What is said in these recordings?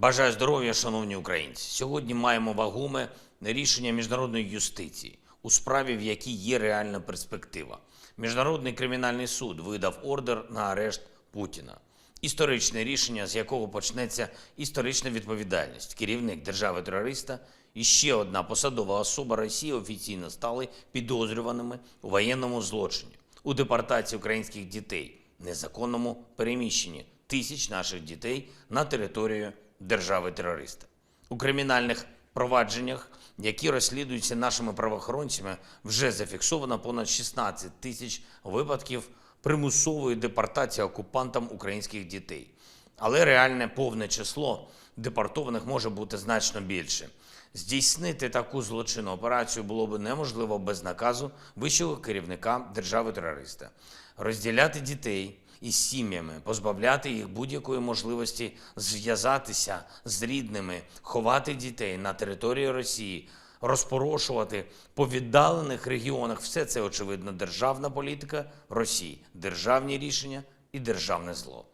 Бажаю здоров'я, шановні українці. Сьогодні маємо вагоме рішення міжнародної юстиції у справі, в якій є реальна перспектива. Міжнародний кримінальний суд видав ордер на арешт Путіна. Історичне рішення, з якого почнеться історична відповідальність. Керівник держави-терориста і ще одна посадова особа Росії офіційно стали підозрюваними у воєнному злочині, у депортації українських дітей, незаконному переміщенні тисяч наших дітей на територію держави-терориста. У кримінальних провадженнях, які розслідуються нашими правоохоронцями, вже зафіксовано понад 16 тисяч випадків примусової депортації окупантам українських дітей. Але реальне повне число депортованих може бути значно більше. Здійснити таку злочинну операцію було б неможливо без наказу вищого керівника держави-терориста. Розділяти дітей із сім'ями, позбавляти їх будь-якої можливості зв'язатися з рідними, ховати дітей на території Росії, розпорошувати по віддалених регіонах. Все це очевидно державна політика Росії, державні рішення і державне зло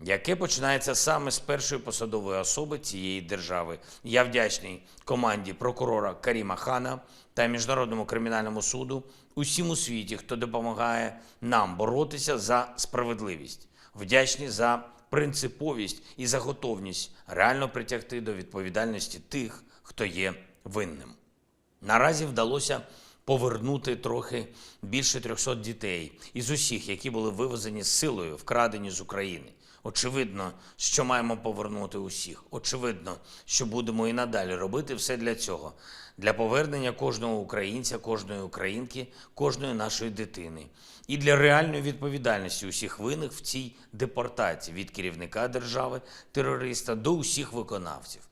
яке починається саме з першої посадової особи цієї держави. Я вдячний команді прокурора Каріма Хана та Міжнародному кримінальному суду, усім у світі, хто допомагає нам боротися за справедливість. Вдячний за принциповість і за готовність реально притягти до відповідальності тих, хто є винним. Наразі вдалося повернути трохи більше 300 дітей із усіх, які були вивезені з силою, вкрадені з України. Очевидно, що маємо повернути усіх. Очевидно, що будемо і надалі робити все для цього, для повернення кожного українця, кожної українки, кожної нашої дитини, і для реальної відповідальності усіх винних в цій депортації від керівника держави, терориста до усіх виконавців.